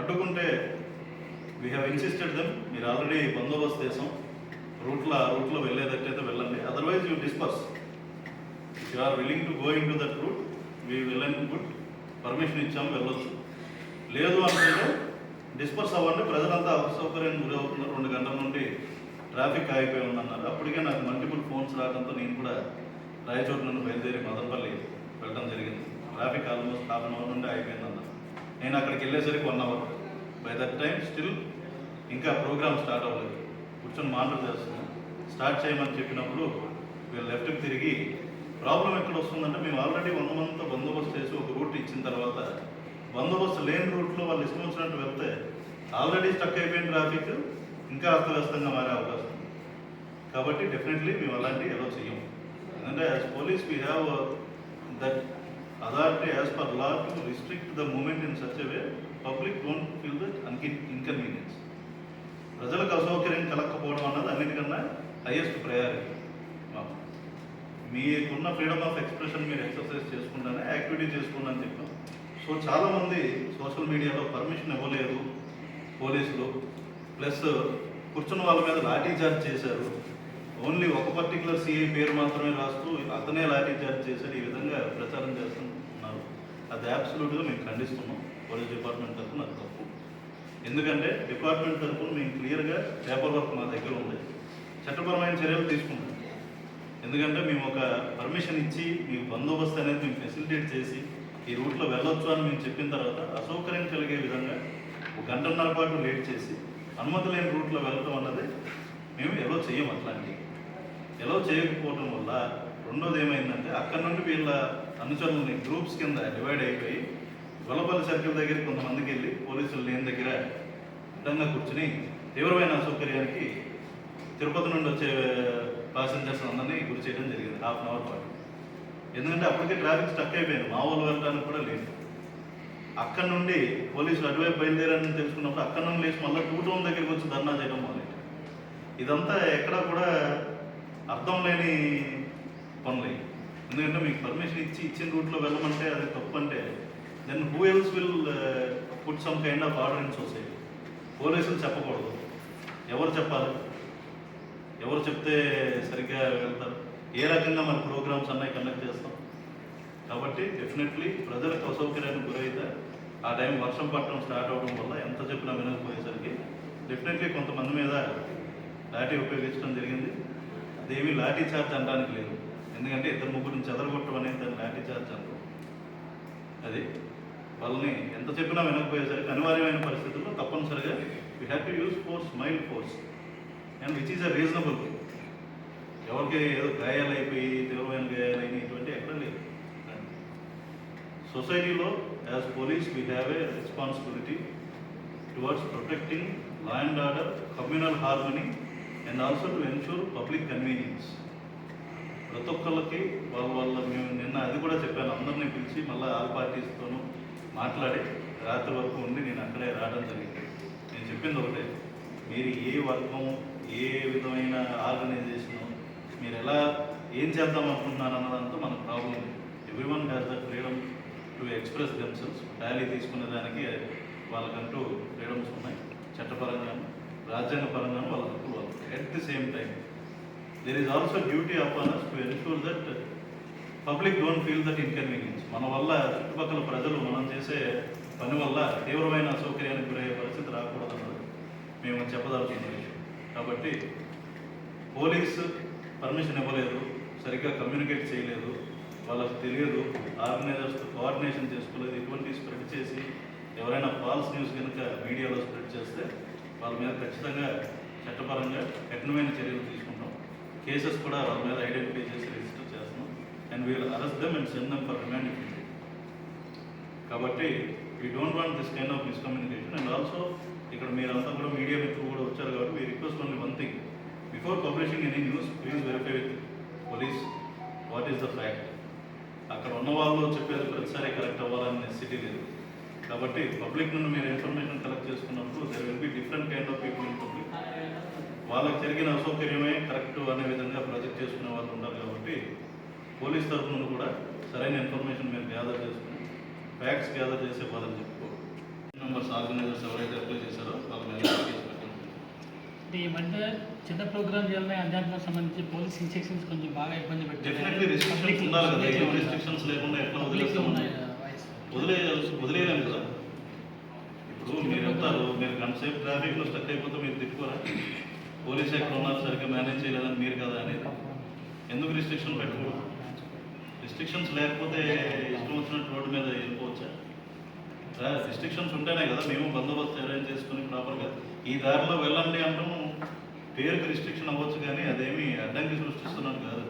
అడ్డుకుంటే we have insisted them మీరు already బందోబస్తు చేసాం రూట్లో రూట్లో వెళ్ళేదట్టయితే వెళ్ళండి. Otherwise you disperse if you are willing to go into that route we will good permission ఇచ్చాము వెళ్ళొచ్చు. లేదు అంటే డిస్పర్స్ అవ్వండి. ప్రజలంతా అసౌకర్యానికి గురి అవుతున్నారు రెండు గంటల నుండి ట్రాఫిక్ ఆగిపోయి ఉందన్నారు. అప్పటికే నాకు మల్టిపుల్ ఫోన్స్ రావడంతో నేను కూడా రాయచోటు నుండి బయలుదేరి మదనపల్లి వెళ్ళడం జరిగింది. Traffic almost half an hour నుండి అయిపోయింది నేను అక్కడికి వెళ్ళేసరికి one hour by that time still ఇంకా ప్రోగ్రామ్ స్టార్ట్ అవ్వలేదు. కూర్చొని మానిటర్ చేస్తున్నాం స్టార్ట్ చేయమని చెప్పినప్పుడు వీళ్ళు లెఫ్ట్కి తిరిగి ప్రాబ్లం ఎక్కడ వస్తుందంటే మేము ఆల్రెడీ వంద మందితో బందోబస్తు చేసి ఒక రూట్ ఇచ్చిన తర్వాత బందోబస్తు లేని రూట్లో వాళ్ళు ఇష్టం వచ్చినట్టు వెళ్తే ఆల్రెడీ స్టక్ అయిపోయిన ట్రాఫిక్ ఇంకా అస్తవ్యస్తంగా మారే అవకాశం కాబట్టి డెఫినెట్లీ మేము అలాంటివి ఎలా చెయ్యం. ఎందుకంటే as police we have that authority as per law to restrict the movement in such way public don't feel that అన్కి inconvenience ప్రజలకు అసౌకర్యం కలగకపోవడం అన్నది అన్నిటికన్నా హైయెస్ట్ ప్రయారిటీ మాకు మీకున్న ఫ్రీడమ్ ఆఫ్ ఎక్స్ప్రెషన్ మీరు ఎక్సర్సైజ్ చేసుకుంటానే యాక్టివిటీ చేసుకోండి అని చెప్పాం. సో చాలామంది సోషల్ మీడియాలో పర్మిషన్ ఇవ్వలేదు పోలీసులు. ప్లస్ కూర్చున్న వాళ్ళ మీద లాఠీ చార్జ్ చేశారు. ఓన్లీ ఒక పర్టికులర్ సీఏ పేరు మాత్రమే రాస్తూ అతనే లాఠీ చార్జ్ చేశారు ఈ విధంగా ప్రచారం చేస్తున్నారు. అది అబ్సల్యూట్గా మేము ఖండిస్తున్నాం. పోలీస్ డిపార్ట్మెంట్ తరఫున అది తప్పు. ఎందుకంటే డిపార్ట్మెంట్ తరఫున మేము క్లియర్గా పేపర్ వర్క్ మా దగ్గర ఉంది. చట్టపరమైన చర్యలు తీసుకుంటాం. ఎందుకంటే మేము ఒక పర్మిషన్ ఇచ్చి మీకు బందోబస్తు అనేది మేము ఫెసిలిటేట్ చేసి ఈ రూట్లో వెళ్ళొచ్చు అని మేము చెప్పిన తర్వాత అసౌకర్యం కలిగే విధంగా ఒక గంటన్నర పాటు లేట్ చేసి అనుమతి లేని రూట్లో వెళ్ళటం అన్నది మేము ఎవరో చేయము అట్లాంటివి. ఎలా చేయకపోవడం వల్ల రెండోది ఏమైందంటే అక్కడ నుండి వీళ్ళ అనుచరులని గ్రూప్స్ కింద డివైడ్ అయిపోయి గొల్లపల్లి సర్కిల్ దగ్గర కొంతమందికి వెళ్ళి పోలీసులు లేని దగ్గర అడ్డంగా కూర్చుని తీవ్రమైన అసౌకర్యానికి తిరుపతి నుండి వచ్చే ప్యాసింజర్స్ అందరినీ గురి చేయడం జరిగింది హాఫ్ అన్ అవర్ పాటు. ఎందుకంటే అప్పటికే ట్రాఫిక్ స్టక్ అయిపోయింది మా వాళ్ళు వెళ్ళడానికి కూడా లేదు. అక్కడ నుండి పోలీసులు అటువైపు బయలుదేరని తెలుసుకున్నప్పుడు అక్కడ నుండి లేచి మళ్ళీ టూ టౌన్ దగ్గరికి వచ్చి ధర్నా చేయడం మొదలెట్టారు. ఇదంతా ఎక్కడా కూడా అర్థం లేని పనులు. ఎందుకంటే మీకు పర్మిషన్ ఇచ్చి ఇచ్చిన రూట్లో వెళ్ళమంటే అది తప్పు అంటే then who else will put some kind of order in society పోలీసులు చెప్పకూడదు. ఎవరు చెప్పాలి? ఎవరు చెప్తే సరిగ్గా వెళ్తారు? ఏ రకంగా మన ప్రోగ్రామ్స్ అన్నీ కండక్ట్ చేస్తాం? కాబట్టి డెఫినెట్లీ ప్రజలకు అసౌకర్యానికి గురైతే ఆ టైం వర్షం పట్టడం స్టార్ట్ అవడం వల్ల ఎంత చెప్పినా వినకపోయేసరికి డెఫినెట్లీ కొంతమంది మీద లాఠీ ఉపయోగించడం జరిగింది. దేవి లాఠీ చార్జ్ అనడానికి లేదు. ఎందుకంటే ఇద్దరు ముగ్గురిని చెదరగొట్టడం అనేది దాన్ని లాఠీ చార్జ్ అంటారు. అది వాళ్ళని ఎంత చెప్పినా వినకపోయేసరికి అనివార్యమైన పరిస్థితుల్లో తప్పనిసరిగా we have to use force mild force and which is a reasonable ఎవరికి ఏదో గాయాలు అయిపోయి తీవ్రమైన గాయాలు అయినాయి ఇటువంటి ఎక్కడ లేదు సొసైటీలో as police we have a responsibility towards protecting law and order communal harmony and also to ensure public convenience ప్రతి ఒక్కళ్ళకి వాళ్ళ వాళ్ళ మేము నిన్న అది కూడా చెప్పాను. అందరినీ పిలిచి మళ్ళీ ఆల్ పార్టీస్తోనూ మాట్లాడి రాత్రి వరకు ఉండి నేను అక్కడే రావడం జరిగింది. నేను చెప్పింది ఒకటే. మీరు ఏ వర్గం ఏ విధమైన ఆర్గనైజేషను మీరు ఎలా ఏం చేద్దాం అనుకుంటున్నారు అన్నదంతా మనకు ప్రాబ్లం ఉంది everyone has the freedom to express themselves rally తీసుకునే దానికి వాళ్ళకంటూ ఫ్రీడమ్స్ ఉన్నాయి. చట్టపరంగాను రాజ్యాంగ పరంగా వాళ్ళ హక్కులు వాళ్ళు. The same time there is also duty of us to ensure that public don't feel that inconvenience మన వల్ల చుట్టుపక్కల ప్రజలు మనం చేసే పని వల్ల తీవ్రమైన అసౌకర్యానికి గురయ్యే పరిస్థితి రాకూడదన్నది మేము చెప్పదలుచుకున్న విషయం. కాబట్టి పోలీస్ పర్మిషన్ ఇవ్వలేదు సరిగ్గా కమ్యూనికేట్ చేయలేదు వాళ్ళకి తెలియదు ఆర్గనైజర్స్తో కోఆర్డినేషన్ చేసుకోలేదు ఇటువంటి స్ప్రెడ్ చేసి ఎవరైనా ఫాల్స్ న్యూస్ కనుక మీడియాలో స్ప్రెడ్ చేస్తే వాళ్ళ మీద ఖచ్చితంగా చట్టపరంగా కఠినమైన చర్యలు తీసుకుంటాం. కేసెస్ కూడా వాళ్ళ మీద ఐడెంటిఫై చేసి రిజిస్టర్ చేస్తున్నాం. And we'll arrest them and send them for remand కాబట్టి we don't want this kind of miscommunication and also ఇక్కడ మీరంతా కూడా మీడియా మిత్రులు కూడా వచ్చారు కాబట్టి we request only one thing before publishing any news please verify with police what is the fact అక్కడ ఉన్న వాళ్ళు చెప్పేది ప్రతిసారి కరెక్ట్ అవ్వాలని సిటీ లేదు. కాబట్టి పబ్లిక్ నుండి మీరు ఇన్ఫర్మేషన్ కలెక్ట్ చేసుకున్నప్పుడు there will be different kind of people in public వాళ్ళకి జరిగిన అసౌకర్యమే కరెక్ట్ అనే విధంగా ప్రొజెక్ట్ చేసుకునే వాళ్ళు ఉంటారు కాబట్టి పోలీస్ తరఫు నుండి కూడా సరైన ఇన్ఫర్మేషన్ మీరు గ్యాదర్ చేసుకుని ఫ్యాక్ట్స్ గ్యాదర్ చేసే వాళ్ళని చెప్పుకో. నెంబర్స్ ఆర్గనైజర్స్ ఎవరైతే అప్లై చేశారో వాళ్ళ మీద కేసు పెట్టండి. అంటే ఈ మధ్య చిన్న ప్రోగ్రామ్ చేయాలని అధ్యాత్మకు సంబంధించి పోలీస్ ఇన్స్ట్రక్షన్స్ కొంచెం బాగా ఇబ్బంది డెఫినెట్లీ రిస్ట్రిక్షన్స్ ఉండాలి కదా. రిస్ట్రిక్షన్స్ లేకుండా ఎట్లా వదిలేస్తాం? ఉన్నాయి వాయిస్ వదిలే వదిలేయలేము కదా. ఇప్పుడు మీరు వెళ్తారు మీరు గంటసేపు ట్రాఫిక్లో స్టక్ అయిపోతే మీరు తిప్పుకోరా పోలీస్ ఎక్కడ ఉన్నారు సరిగ్గా మేనేజ్ చేయలేదని మీరు కదా అనేది. ఎందుకు రిస్ట్రిక్షన్ పెట్టకూడదు? రిస్ట్రిక్షన్స్ లేకపోతే ఇష్టం వచ్చినట్టు రోడ్డు మీద వెళ్ళిపోవచ్చా? రిస్ట్రిక్షన్స్ ఉంటేనే కదా మేము బందోబస్తు అరేంజ్ చేసుకుని ప్రాపర్గా ఈ దారిలో వెళ్ళండి అంటాం పేరుకి రిస్ట్రిక్షన్ అవ్వచ్చు కానీ అదేమి అడ్డంకి సృష్టిస్తున్నట్టు కాదు.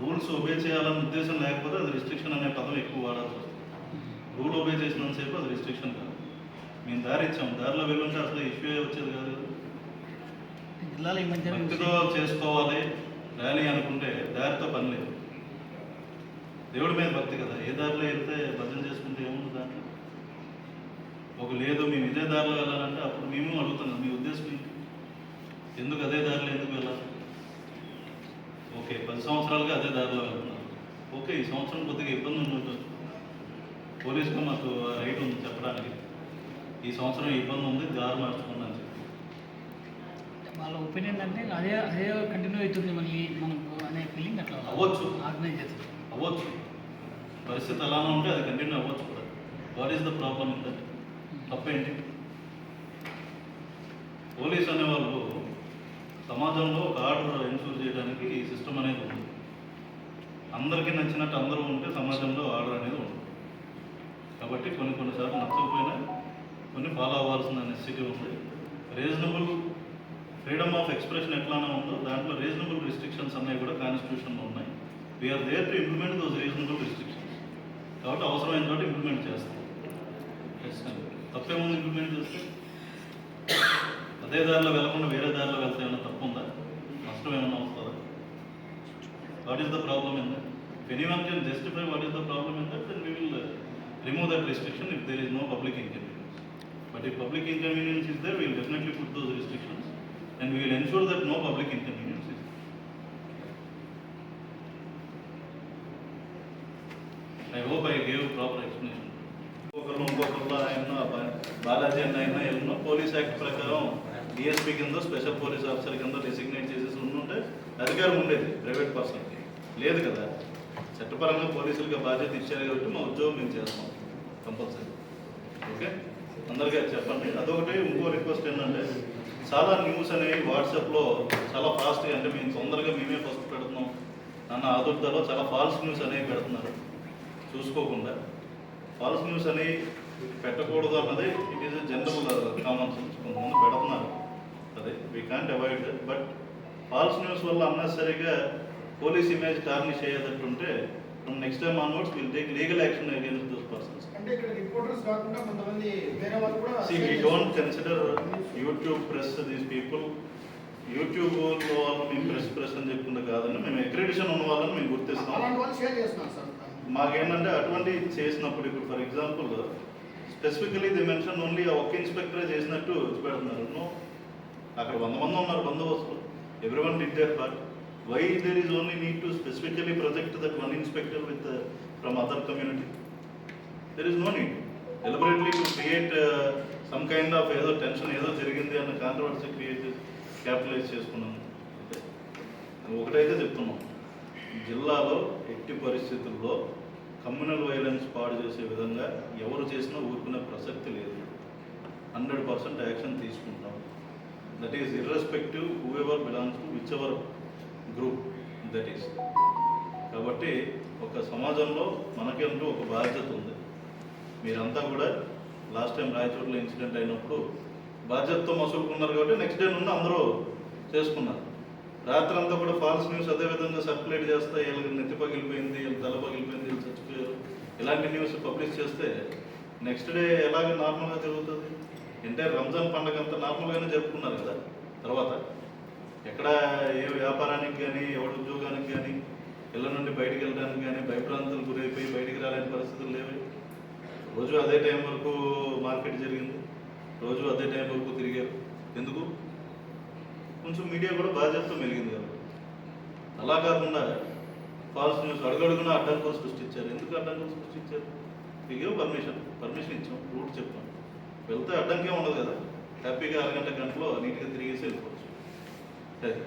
రూల్స్ ఒబే చేయాలన్న ఉద్దేశం లేకపోతే అది రిస్ట్రిక్షన్ అనే పదం ఎక్కువ వాడాల్సి వస్తుంది. రూల్ ఒబే చేసినంతసేపు అది రిస్ట్రిక్షన్ కాదు. మేము దారి ఇచ్చాం. దారిలో వెళ్ళుంటే అసలు ఇష్యూ వచ్చేది కాదు. భక్తితో చేసుకోవాలి. ర్యాలీ అనుకుంటే దారితో పని లేదు. దేవుడి మీద భక్తి కదా. ఏ దారిలో వెళ్తే భజన చేసుకుంటే ఏముంది దాంట్లో? ఒక లేదు మేము ఇదే దారిలో వెళ్ళాలంటే అప్పుడు మేము అడుగుతున్నాం? మీ ఉద్దేశం ఏంటి? ఎందుకు అదే దారిలో ఎందుకు వెళ్ళాలి? ఓకే పది సంవత్సరాలుగా అదే దారిలో వెళ్తున్నాం. ఓకే ఈ సంవత్సరం కొద్దిగా ఇబ్బంది ఉంటుంది. పోలీసుగా మాకు రైట్ ఉంది చెప్పడానికి. ఈ సంవత్సరం ఇబ్బంది ఉంది దారి మార్చుకున్నాను చెప్పి. వాళ్ళ ఒపీనియన్ అంటే అదే అదే కంటిన్యూ అవుతుంది మళ్ళీ మనకు అనే ఫీలింగ్ అట్లా అవ్వచ్చు. ఆర్గనైజ్ చేస్తారు. అవ్వచ్చు. పరిస్థితి అలానే ఉంటే అది కంటిన్యూ అవ్వచ్చు కూడా. What is the problem in that తప్పేంటి? పోలీస్ అనేవాళ్ళు సమాజంలో ఒక ఆర్డర్ ఎన్షూర్ చేయడానికి ఈ సిస్టమ్ అనేది ఉంది. అందరికీ నచ్చినట్టు అందరూ ఉంటే సమాజంలో ఆర్డర్ అనేది ఉంటుంది. కాబట్టి కొన్ని కొన్నిసార్లు నచ్చకపోయినా కొన్ని ఫాలో అవ్వాల్సిన నెసిటీ ఉంది. రీజనబుల్ ఫ్రీడమ్ ఆఫ్ ఎక్స్ప్రెషన్ ఎట్లానే ఉందో దాంట్లో రీజనబుల్ రిస్ట్రిక్షన్స్ అనేవి కూడా కాన్స్టిట్యూషన్లో ఉన్నాయి. We are there to implement those reasonable restrictions కాబట్టి అవసరమైన చోట ఇంప్లిమెంట్ చేస్తాం. తప్పే తప్పేముంది ఇంప్లిమెంట్ చేస్తే? అదే దారిలో వెళ్ళకుండా వేరే దారిలో వెళ్తే ఏమైనా తప్పు ఉందా నష్టం ఏమైనా వస్తుందా? What is the problem in that any one can justify what is the problem in that then we will remove that restriction if there is no public inconvenience but if public inconvenience is there, we will definitely put those restrictions and we will ensure that no public inconvenience is there. I hope I gave proper explanation. ఒకరు ఇంకొకరు ఆయన బాలాజీ అన్న ఆయన ఎన్నో police act ప్రకారం DSP కింద special police officer కింద designate చేసేసి ఉంటే అధికారం ఉండేది ప్రైవేట్ పర్సన్కి లేదు కదా చట్టపరంగా పోలీసులకు బాధ్యత ఇచ్చారు కాబట్టి మా ఉద్యోగం మేము చేస్తాం ఓకే? అందరికీ చెప్పండి. అదొకటి ఇంకో రిక్వెస్ట్ ఏంటంటే చాలా న్యూస్ అనేవి వాట్సాప్లో చాలా ఫాస్ట్గా అంటే మేము తొందరగా మేమే ఫస్ట్ పెడుతున్నాం. అన్న ఆదుర్దాలో చాలా ఫాల్స్ న్యూస్ అనేవి పెడుతున్నారు. చూసుకోకుండా. ఫాల్స్ న్యూస్ అని పెట్టకూడదు అన్నది it is general common sense కొంతమంది పెడుతున్నారు. అదే we can't avoid but false news వల్ల అన్నెసరీగా police image tarnish అయ్యేటట్టుంటే next time onwards will take legal action against those persons అంటే ఇక్కడ రిపోర్టర్స్ కాకుండా కొంతమంది వేరే వాళ్ళు కూడా See, we don't consider YouTube press these people. YouTube వాళ్ళు మేము ప్రెస్ ప్రెస్ అని చెప్పుకుంటే కాదండి. మేము అక్రెడిషన్ ఉన్న వాళ్ళని మేము గుర్తిస్తాం. అలాంటి వాళ్ళు షేర్ చేస్తున్నారు సార్. మాకేంటంటే అటువంటి చేసినప్పుడు ఇప్పుడు for example specifically the mention only ఆ ఒక్క ఇన్స్పెక్టరే చేసినట్టు పెడుతున్నారు అక్కడ వంద మంది ఉన్నారు బందోబస్తు everyone did their part why only is only need to that one that with uh, inspector with other other community is no need. Deliberately to create create some kind of ఏదో టెన్షన్ ఏదో జరిగింది అన్న controversy create capitalise చేసుకున్నాను ఒకటైతే చెప్తున్నాం. జిల్లాలో ఎట్టి పరిస్థితుల్లో కమ్యూనల్ వైలెన్స్ పాడు చేసే విధంగా ఎవరు చేసినా ఊరుకునే ప్రసక్తి లేదు. హండ్రెడ్ పర్సెంట్ యాక్షన్ తీసుకుంటాం. That is irrespective whoever belongs to whichever group that is. కాబట్టి ఒక సమాజంలో మనకంటూ ఒక బాధ్యత ఉంది. మీరంతా కూడా లాస్ట్ టైం రాయచోట్ల ఇన్సిడెంట్ అయినప్పుడు బాధ్యతతో మసులుకున్నారు కాబట్టి నెక్స్ట్ డే నుండి అందరూ చేసుకున్నారు. రాత్రి అంతా కూడా ఫాల్స్ న్యూస్ అదే విధంగా సర్క్యులేట్ చేస్తే వీళ్ళకి నెత్తి పగిలిపోయింది వీళ్ళు తల పగిలిపోయింది వీళ్ళు చచ్చిపోయారు. ఇలాంటి న్యూస్ పబ్లిష్ చేస్తే నెక్స్ట్ డే ఎలాగ నార్మల్గా జరుగుతుంది అంటే రంజాన్ పండుగ అంతా నార్మల్గానే జరుపుకున్నారు కదా. తర్వాత ఎక్కడ ఏ వ్యాపారానికి కానీ ఎవరి ఉద్యోగానికి కానీ ఇళ్ళ నుండి బయటికి వెళ్ళడానికి కానీ భయప్రాంతాలు గురైపోయి బయటికి రాలేని పరిస్థితులు లేవు. రోజు అదే టైం వరకు మార్కెట్ జరిగింది. రోజు అదే టైం వరకు తిరిగారు. ఎందుకు? కొంచెం మీడియా కూడా బాధ్యతతో మెలిగింది కాబట్టి అలా కాకుండా ఫాల్స్ న్యూస్ అడుగడుగున అడ్డంకులు సృష్టించారు. ఎందుకు అడ్డంకులు సృష్టించారు? ఇగో పర్మిషన్. పర్మిషన్ ఇచ్చాం. రూట్ చెప్పాం. అడ్డంకే ఉండదు కదా. హ్యాపీగా అరగంట గంటలో నీట్గా తిరిగేసి వెళ్ళిపోవచ్చు. అది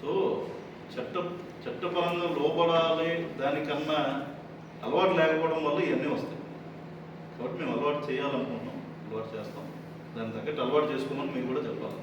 సో చట్ట చట్టపరంగా లోపడాలి దానికన్నా అలవాటు లేకపోవడం వల్ల ఇవన్నీ వస్తాయి. కాబట్టి మేము అలవాటు చేయాలనుకుంటున్నాం అలవాటు చేస్తాం. దాని తగ్గట్టు అలవాటు చేసుకోమని మీరు కూడా చెప్పాలి.